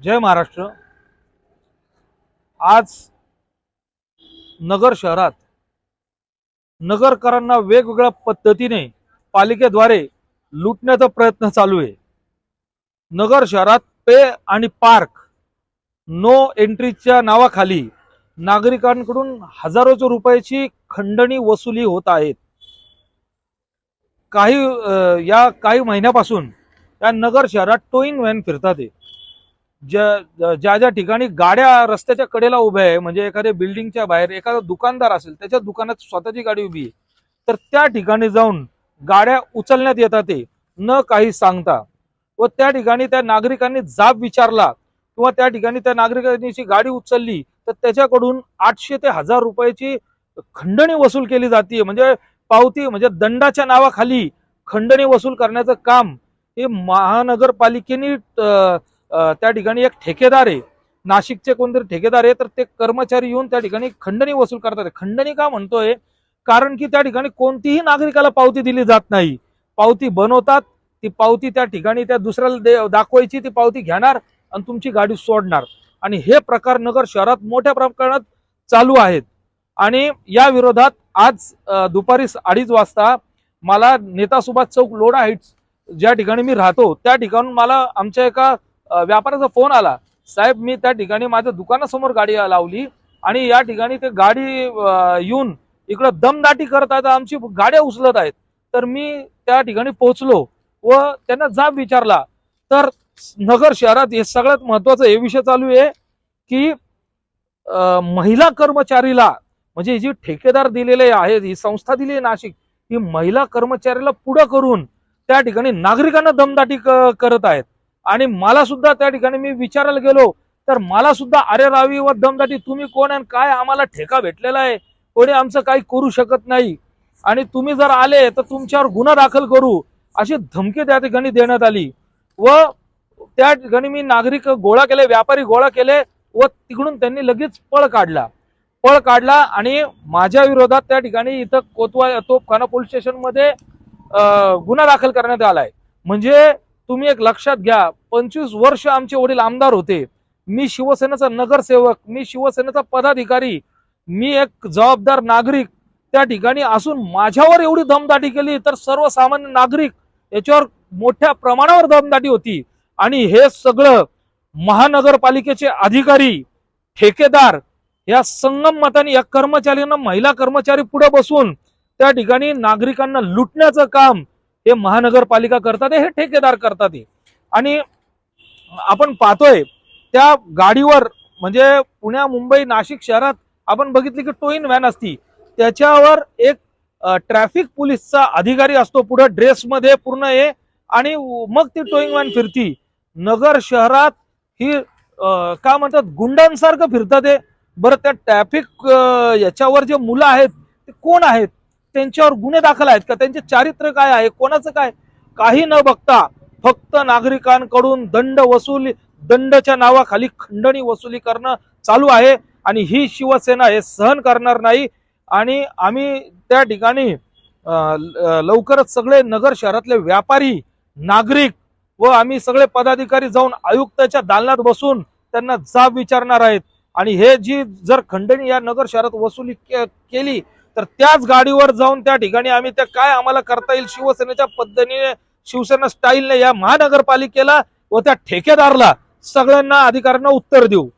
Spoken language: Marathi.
जय महाराष्ट्र. आज नगर शहरात. नगरकरांना वेगवेगळ्या पद्धतीने पालिकेद्वारे लुटण्याचा प्रयत्न चालू आहे. नगर शहरात पे आणि पार्क नो एंट्रीच्या नावाखाली नागरिकांकडून हजारोच्या रुपयाची खंडणी वसुली होत आहेत. काही या काही महिन्यापासून या नगर शहरात टोईंग व्हॅन फिरतात आहे. ज्या ज्या ज्या ठिकाणी गाड्या रस्त्याच्या कडेला उभ्या आहे म्हणजे एखाद्या बिल्डिंगच्या बाहेर एखादा दुकानदार असेल त्याच्या दुकानात स्वतःची गाडी उभी आहे तर त्या ठिकाणी जाऊन गाड्या उचलण्यात येतात ते न काही सांगता. व त्या ठिकाणी त्या नागरिकांनी जाब विचारला किंवा त्या ठिकाणी त्या नागरिकांची गाडी उचलली तर त्याच्याकडून आठशे ते हजार रुपयाची खंडणी वसूल केली जाते म्हणजे पावती म्हणजे दंडाच्या नावाखाली खंडणी वसूल करण्याचं काम हे महानगरपालिकेने त्या ठिकाणी एक ठेकेदार आहे. नाशिकचे कोणतरी ठेकेदार आहे तर ते कर्मचारी येऊन त्या ठिकाणी खंडणी वसूल करतात. खंडणी का म्हणतोय? कारण की त्या ठिकाणी कोणतीही नागरिकाला पावती दिली जात नाही. पावती बनवतात ती पावती त्या ठिकाणी त्या दुसऱ्याला दे- दाखवायची ती पावती घेणार आणि तुमची गाडी सोडणार. आणि हे प्रकार नगर शहरात मोठ्या प्रमाणात चालू आहेत. आणि या विरोधात आज दुपारी अडीच वाजता मला नेता सुभाष चौक लोडा हाईट्स ज्या ठिकाणी मी राहतो त्या ठिकाणून मला आमच्या एका व्यापाऱ्याचा फोन आला. साहेब मी त्या ठिकाणी माझ्या दुकानासमोर गाडी लावली आणि या ठिकाणी ते गाडी येऊन इकडं दमदाटी करत आहेत आमची गाड्या उचलत आहेत. तर मी त्या ठिकाणी पोहोचलो व त्यांना जाब विचारला. तर नगर शहरात हे सगळ्यात महत्वाचं हे विषय चालू आहे की महिला कर्मचारीला म्हणजे जी ठेकेदार दिलेले आहेत ही संस्था दिली आहे नाशिक ही महिला कर्मचाऱ्याला पुढं करून त्या ठिकाणी नागरिकांना दमदाटी करत आहेत. आणि मला सुद्धा त्या ठिकाणी मी विचारायला गेलो तर मला सुद्धा अरे रावी व दमदाटी तुम्ही कोण आहे आणि काय आम्हाला ठेका भेटलेला आहे? कोणी आमचं काही करू शकत नाही. आणि तुम्ही जर आले तर तुमच्यावर गुन्हा दाखल करू. अशी धमकी त्या ठिकाणी देण्यात आली. व त्या ठिकाणी मी नागरिक गोळा केले व्यापारी गोळा केले व तिकडून त्यांनी लगेच पळ काढला. पळ काढला आणि माझ्या विरोधात त्या ठिकाणी इथं कोतवा तोपखाना पोलीस स्टेशनमध्ये अं, गुन्हा दाखल करण्यात आलाय. म्हणजे तुम्ही एक लक्षात घ्या पंचवीस वर्ष आमचे वडील आमदार होते. मी शिवसेनेचा नगरसेवक मी शिवसेनेचा पदाधिकारी मी एक जबाबदार नागरिक. त्या ठिकाणी असून माझ्यावर एवढी दमदाटी केली तर सर्वसामान्य नागरिक याच्यावर मोठ्या प्रमाणावर दमदाटी होती. आणि हे सगळं महानगरपालिकेचे अधिकारी ठेकेदार या संगम मताने या कर्मचाऱ्यांना महिला कर्मचारी पुढे बसून त्या ठिकाणी नागरिकांना लुटण्याचं काम हे महानगरपालिका करतात हे ठेकेदार करतात हे. आणि आपण पाहतोय त्या गाडीवर म्हणजे पुण्या मुंबई नाशिक शहरात आपण बघितली की टोईन व्हॅन असती. त्याच्यावर एक ट्रॅफिक पोलीसचा अधिकारी असतो पुढे ड्रेसमध्ये पूर्ण हे आणि मग ती टोईंग व्हॅन फिरती. नगर शहरात ही काय म्हणतात गुंडांसारखं फिरतात हे. बरं त्या ट्रॅफिक याच्यावर जे मुलं आहेत ते कोण आहेत? त्यांच्यावर गुन्हे दाखल आहेत. का त्यांचे चारित्र्य काय आहे? कोणाचं काय? काही न बघता फक्त नागरिकांकडून दंड वसुली दंडच्या नावाखाली खंडणी वसुली करणं चालू आहे आणि ही शिवसेना हे सहन करणार नाही. आणि आम्ही त्या ठिकाणी ल- लवकरच सगळे नगर शहरातले व्यापारी नागरिक व आम्ही सगळे पदाधिकारी जाऊन आयुक्ताच्या दालनात बसून त्यांना जाब विचारणार आहेत. आणि हे जी जर खंडणी या नगर शहरात वसुली के- केली तर त्याच गाडीवर जाऊन त्या ठिकाणी आम्ही त्या काय आम्हाला करता येईल शिवसेनेच्या पद्धतीने शिवसेना स्टाईलने या महानगरपालिकेला व त्या ठेकेदारला सगळ्यांना अधिकाऱ्यांना उत्तर देऊ.